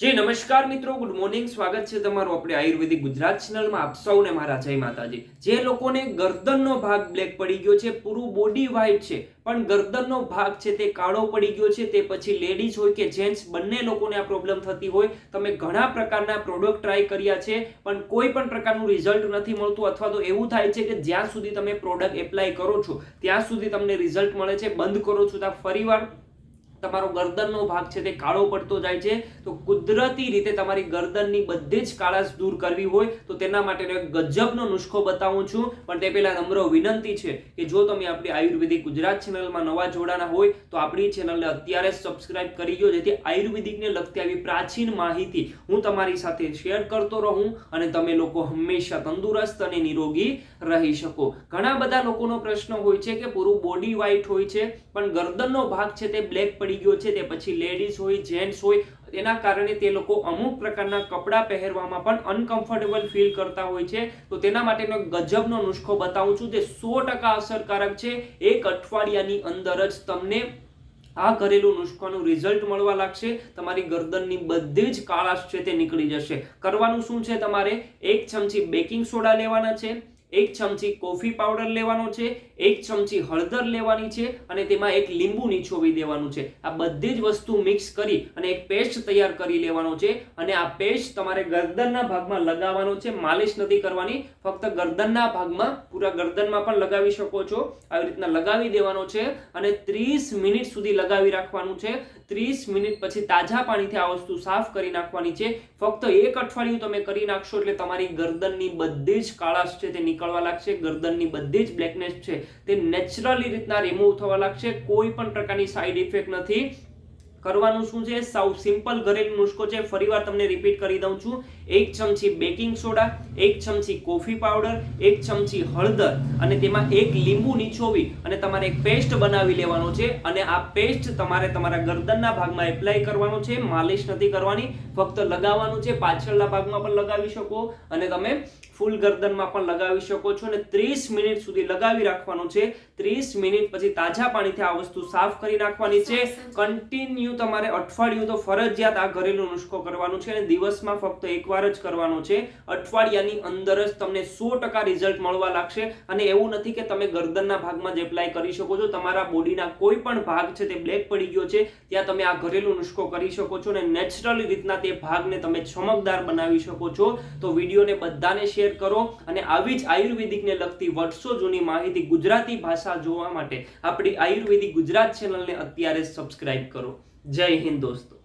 જી, નમસ્કાર મિત્રો. Good morning સ્વાગત છે તમારું આપણે આયુર્વેદિક ગુજરાત ચેનલમાં આપ સૌને મારા જય માતાજી. જે લોકોને ગરદનનો ભાગ બ્લેક પડી ગયો છે, પૂરું બોડી વ્હાઇટ છે, પણ ગરદનનો ભાગ છે તે કાળો પડી ગયો છે, તે પછી લેડીઝ હોય કે જેન્ટ્સ બંને લોકોને આ પ્રોબ્લેમ થતી હોય. તમે ઘણા પ્રકારના પ્રોડક્ટ ટ્રાય કર્યા છે, પણ કોઈ પણ પ્રકારનું રિઝલ્ટ નથી મળતું, અથવા તો એવું થાય છે કે જ્યાં સુધી તમે પ્રોડક્ટ એપ્લાય કરો છો, ત્યાં સુધી તમને રિઝલ્ટ મળે છે, બંધ કરો છો. ત્યાં ફરીવાર તમારો ગરદનનો ભાગ છે તે કાળો પડતો જાય છે. તો કુદરતી રીતે તમારી ગરદનની બધી જ કાળાશ દૂર કરવી હોય તો તેના માટેનો એક ગજબનો નુસ્ખો બતાવું છું. પણ તે પહેલાં નમ્ર વિનંતી છે કે જો તમે આપણી આયુર્વેદિક ગુજરાત ચેનલમાં નવા જોડાના હોય તો આપણી ચેનલને અત્યારે જ સબસ્ક્રાઇબ કરી દો, જેથી આયુર્વેદિકને લગતી આવી પ્રાચીન માહિતી હું તમારી સાથે શેર કરતો રહું અને તમે લોકો હંમેશા તંદુરસ્ત અને નિરોગી રહી શકો. ઘણા બધા લોકોનો પ્રશ્ન હોય છે કે પૂરું બોડી વ્હાઇટ હોય છે, પણ ગરદનનો ભાગ છે તે બ્લેક પડી ગયો છે તે પછી લેડીઝ હોય જેન્ટ્સ હોય તેના કારણે તે લોકો અમુક પ્રકારના કપડાં પહેરવામાં પણ અનકમ્ફર્ટેબલ ફીલ કરતા હોય છે. તો તેના માટેનો ગજબનો નુસ્ખો બતાવું છું જે સો ટકા અસરકારક છે. એક અઠવાડિયાની અંદર જ તમને આ ઘરેલું નુસ્ખાનું રિઝલ્ટ મળવા લાગશે. તમારી ગરદનની બધી જ કાળાશ છે તે નીકળી જશે. કરવાનું શું છે તમારે? એક ચમચી બેકિંગ સોડા લેવાના છે. એક ચમચી કોફી પાવડર લેવાનો છે, એક ચમચી હળદર લેવાની છે અને તેમાં એક લીંબુ નીચોવી દેવાનું છે. આ બધી જ વસ્તુ મિક્સ કરી અને એક પેસ્ટ તૈયાર કરી લેવાનો છે અને આ પેસ્ટ તમારે ગરદનના ભાગમાં લગાવવાનો છે, માલિશ નથી કરવાની. ફક્ત ગરદનના ભાગમાં, પૂરા ગરદનમાં પણ લગાવી શકો છો. આવી રીતના લગાવી દેવાનો છે અને ત્રીસ મિનિટ સુધી લગાવી રાખવાનું છે. ત્રીસ મિનિટ પછી તાજા પાણીથી આ વસ્તુ સાફ કરી નાખવાની છે. ફક્ત એક અઠવાડિયું તમે કરી નાખશો એટલે તમારી ગરદનની બધી જ કાળાશ છે તે નીકળવા લાગશે, ગરદનની બધી જ બ્લેકનેસ છે. તે નેચરલી રીતના રિમૂવ થવા લાગશે, કોઈ પણ પ્રકારની સાઈડ ઇફેક્ટ નથી. કરવાનું શું છે? સાવ સિમ્પલ ઘરેલું નુસ્ખો છે. ફરીવાર તમને રિપીટ કરી દઉં છું. એક ચમચી બેકિંગ સોડા એક ચમચી કોફી પાવડર એક ચમચી હળદર અને તેમાં એક લીંબુ નીચોવી અને તમારે એક પેસ્ટ બનાવી લેવાનો છે અને આ પેસ્ટ તમારે તમારા ગરદનના ભાગમાં એપ્લાય કરવાનો છે. માલિશ નથી કરવાની. ફક્ત લગાવવાનું છે. પાછળના ભાગમાં પણ લગાવી શકો અને તમે ફૂલ ગરદનમાં પણ લગાવી શકો છો અને ત્રીસ મિનિટ સુધી લગાવી રાખવાનું છે. ત્રીસ મિનિટ પછી તાજા પાણીથી આ વસ્તુ સાફ કરી નાખવાની છે. કન્ટિન્યુ તમારે અઠવાડિયું તો ફરજિયાત આ ઘરેલું નુસ્ખો કરવાનું છે અને દિવસમાં ફક્ત એકવાર જ કરવાનો છે. અઠવાડિયાની અંદર જ તમને સો ટકા રિઝલ્ટ મળવા લાગશે અને એવું નથી કે તમે ગરદનના ભાગમાં જ એપ્લાય કરી શકો છો. તમારા બોડીના કોઈ પણ ભાગ છે તે બ્લેક પડી ગયો છે, ત્યાં તમે આ ઘરેલું નુસ્ખો કરી શકો છો અને નેચરલી રીતના તે ભાગને તમે ચમકદાર બનાવી શકો છો. તો વિડીયોને બધાને શેર કરો અને આવી જ આયુર્વેદિકને લગતી વર્ષો જૂની માહિતી ગુજરાતી ભાષા જોવા માટે આપણી આયુર્વેદિક ગુજરાત ચેનલને અત્યારે સબસ્ક્રાઇબ કરો. જય હિન્દ દોસ્તો.